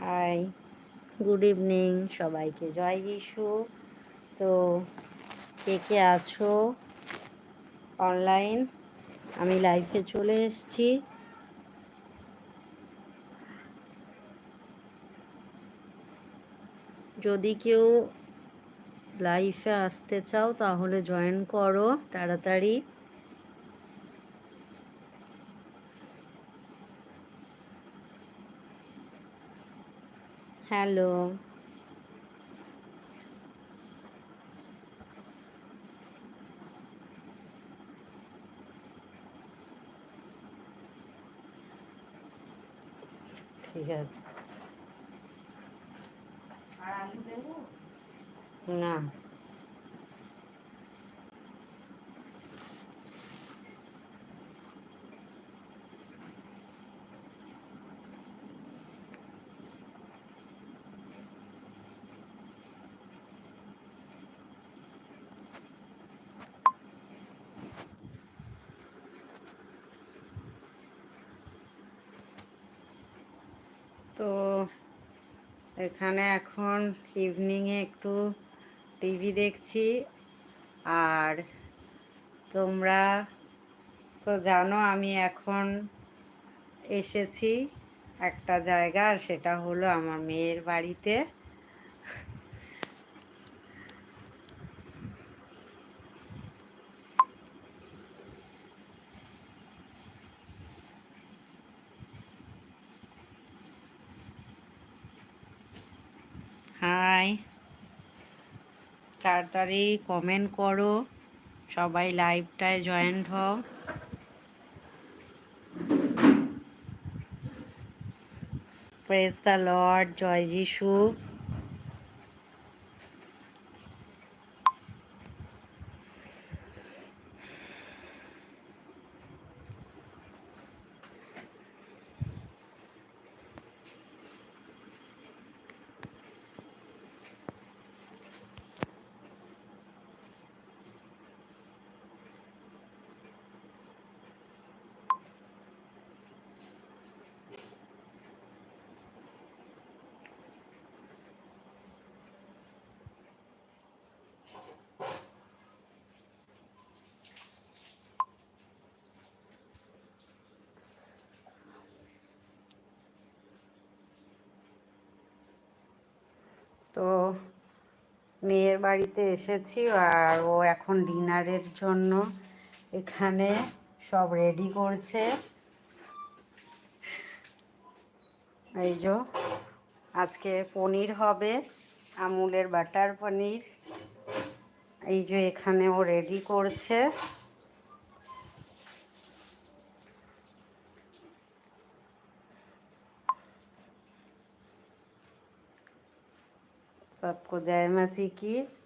High, good evening সবাইকে। জয় যিশু। তো কে কে আছো অনলাইন? আমি লাইফে চলে এসেছি। যদি কেউ লাইফে আসতে চাও তাহলে জয়েন করো তাড়াতাড়ি। হ্যালো। ঠিক আছে। না। তো এখানে এখন ইভিনিংয়ে একটু টিভি দেখছি। আর তোমরা তো জানো আমি এখন এসেছি একটা জায়গা সেটা হলো আমার মেয়ের বাড়িতে। হাই তাড়াতাড়ি কমেন্ট করো। সবাই লাইভটায় জয়েন্ট হও। প্রেস দ্য লর্ড জয় যিশু তো মেয়ের বাড়িতে এসেছি আর ও এখন ডিনারের জন্য এখানে সব রেডি করছে। এই যে আজকে পনির হবে, আমুলের বাটার পনির। এই যে এখানে ও রেডি করছে। सबको जय मसीह की।